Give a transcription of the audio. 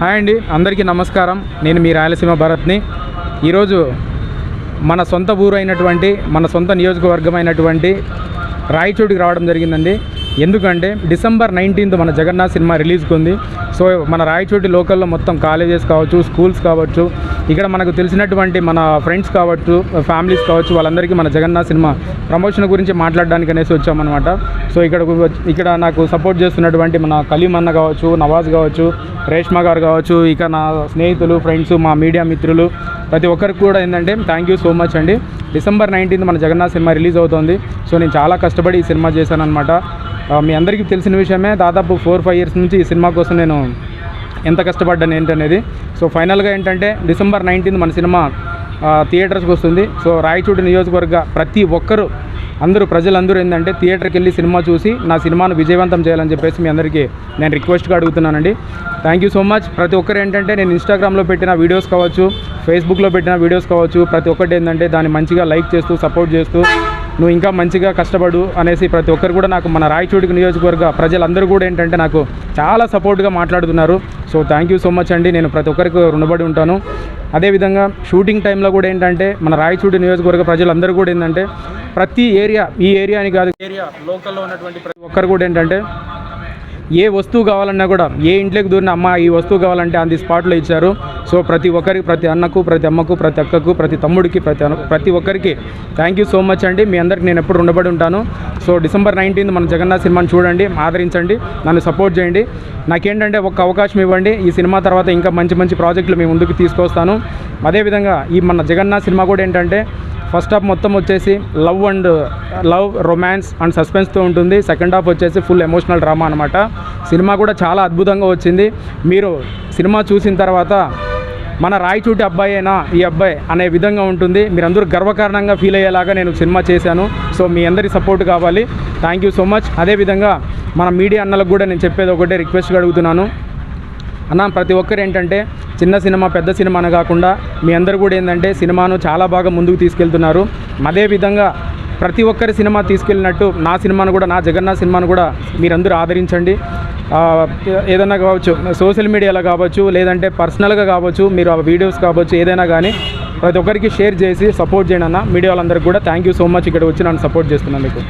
Hi అండి అందరికీ నమస్కారం. నేను మీ రాయలసీమ భరత్ని. ఈరోజు మన సొంత ఊరు అయినటువంటి మన సొంత నియోజకవర్గం అయినటువంటి రాయచోటికి రావడం జరిగిందండి. ఎందుకంటే డిసెంబర్ నైన్టీన్త్ మన జగన్నాథ్ సినిమా రిలీజ్కి ఉంది సో మన రాయచోటి లోకల్లో మొత్తం కాలేజెస్ కావచ్చు స్కూల్స్ కావచ్చు ఇక్కడ మనకు తెలిసినటువంటి మన ఫ్రెండ్స్ కావచ్చు ఫ్యామిలీస్ కావచ్చు వాళ్ళందరికీ మన జగన్నాథ్ సినిమా ప్రమోషన్ గురించి మాట్లాడడానికి అనేసి వచ్చామన్నమాట. సో ఇక్కడ ఇక్కడ నాకు సపోర్ట్ చేస్తున్నటువంటి మన కలీం అన్న కావచ్చు నవాజ్ కావచ్చు రేష్మా గారు కావచ్చు ఇక నా స్నేహితులు ఫ్రెండ్స్ మా మీడియా మిత్రులు ప్రతి ఒక్కరికి కూడా ఏంటంటే థ్యాంక్ యూ సో మచ్ అండి. డిసెంబర్ నైన్టీన్త్ మన జగన్నాథ్ సినిమా రిలీజ్ అవుతుంది. సో నేను చాలా కష్టపడి ఈ సినిమా చేశాను అనమాట మీ అందరికీ తెలిసిన విషయమే దాదాపు ఫోర్ ఫైవ్ ఇయర్స్ నుంచి ఈ సినిమా కోసం నేను ఎంత కష్టపడ్డాను ఏంటనేది. సో ఫైనల్గా ఏంటంటే డిసెంబర్ నైన్టీన్త్ మన సినిమా థియేటర్స్కి వస్తుంది. సో రాయచూడి నియోజకవర్గ ప్రతి ఒక్కరూ అందరూ ప్రజలందరూ ఏంటంటే థియేటర్కి వెళ్ళి సినిమా చూసి నా సినిమాను విజయవంతం చేయాలని చెప్పేసి మీ అందరికీ నేను రిక్వెస్ట్గా అడుగుతున్నానండి. థ్యాంక్ యూ సో మచ్ ప్రతి ఒక్కరు ఏంటంటే నేను ఇన్స్టాగ్రామ్లో పెట్టిన వీడియోస్ కావచ్చు ఫేస్బుక్లో పెట్టిన వీడియోస్ కావచ్చు ప్రతి ఒక్కటి ఏంటంటే దాన్ని మంచిగా లైక్ చేస్తూ సపోర్ట్ చేస్తూ నువ్వు ఇంకా మంచిగా కష్టపడు అనేసి ప్రతి ఒక్కరు కూడా నాకు మన రాయచూడికి నియోజకవర్గ ప్రజలందరూ కూడా ఏంటంటే నాకు చాలా సపోర్ట్గా మాట్లాడుతున్నారు. So thank you so much అండి. నేను ప్రతి ఒక్కరికి రుణపడి ఉంటాను. అదేవిధంగా షూటింగ్ టైంలో కూడా ఏంటంటే మన రాయచూడి నియోజకవర్గ ప్రజలందరూ కూడా ఏంటంటే ప్రతి ఏరియా ఈ ఏరియా అని కాదు ఏరియా లోకల్లో ఉన్నటువంటి ప్రతి ఒక్కరు కూడా ఏంటంటే ఏ వస్తువు కావాలన్నా కూడా ఏ ఇంట్లోకి దూరిన అమ్మ ఈ వస్తువు కావాలంటే ఆన్ స్పాట్లో ఇచ్చారు. సో ప్రతి ఒక్కరికి ప్రతి అన్నకు ప్రతి అమ్మకు ప్రతి అక్కకు ప్రతి తమ్ముడికి ప్రతి ప్రతి ఒక్కరికి థ్యాంక్ యూ సో మచ్ అండి. మీ అందరికి నేను ఎప్పుడు ఉండబడి ఉంటాను. సో డిసెంబర్ నైన్టీన్త్ మన జగన్నాథ్ సినిమాని చూడండి ఆదరించండి నన్ను సపోర్ట్ చేయండి. నాకేంటంటే ఒక అవకాశం ఇవ్వండి. ఈ సినిమా తర్వాత ఇంకా మంచి మంచి ప్రాజెక్టులు మీ ముందుకు తీసుకొస్తాను. అదేవిధంగా ఈ మన జగన్నాథ్ సినిమా కూడా ఏంటంటే ఫస్ట్ హాఫ్ మొత్తం వచ్చేసి love and love romance and సస్పెన్స్తో ఉంటుంది. సెకండ్ హాఫ్ వచ్చేసి ఫుల్ ఎమోషనల్ డ్రామా అనమాట సినిమా కూడా చాలా అద్భుతంగా వచ్చింది. మీరు సినిమా చూసిన తర్వాత మన రాయచూటి అబ్బాయి అయినా ఈ అబ్బాయి అనే విధంగా ఉంటుంది. మీరందరూ గర్వకారణంగా ఫీల్ అయ్యేలాగా నేను సినిమా చేశాను. సో మీ అందరి సపోర్ట్ కావాలి. థ్యాంక్ యూ సో మచ్ అదేవిధంగా మన మీడియా అన్నలకు కూడా నేను చెప్పేది ఒకటే రిక్వెస్ట్గా అడుగుతున్నాను. అన్న ప్రతి ఒక్కరు ఏంటంటే చిన్న సినిమా పెద్ద సినిమా అని కాకుండా మీ అందరు కూడా ఏంటంటే సినిమాను చాలా బాగా ముందుకు తీసుకెళ్తున్నారు. అదేవిధంగా ప్రతి ఒక్కరి సినిమా తీసుకెళ్ళినట్టు నా సినిమాను కూడా నా జగన్నాథ్ సినిమాను కూడా మీరందరూ ఆదరించండి. ఏదైనా కావచ్చు సోషల్ మీడియాలో కావచ్చు లేదంటే పర్సనల్గా కావచ్చు మీరు ఆ వీడియోస్ కావచ్చు ఏదైనా కానీ ప్రతి ఒక్కరికి షేర్ చేసి సపోర్ట్ చేయండి అన్న. మీడియా వాళ్ళందరికీ కూడా థ్యాంక్ యూ సో మచ్ ఇక్కడ వచ్చి నన్ను సపోర్ట్ చేస్తున్నందుకు.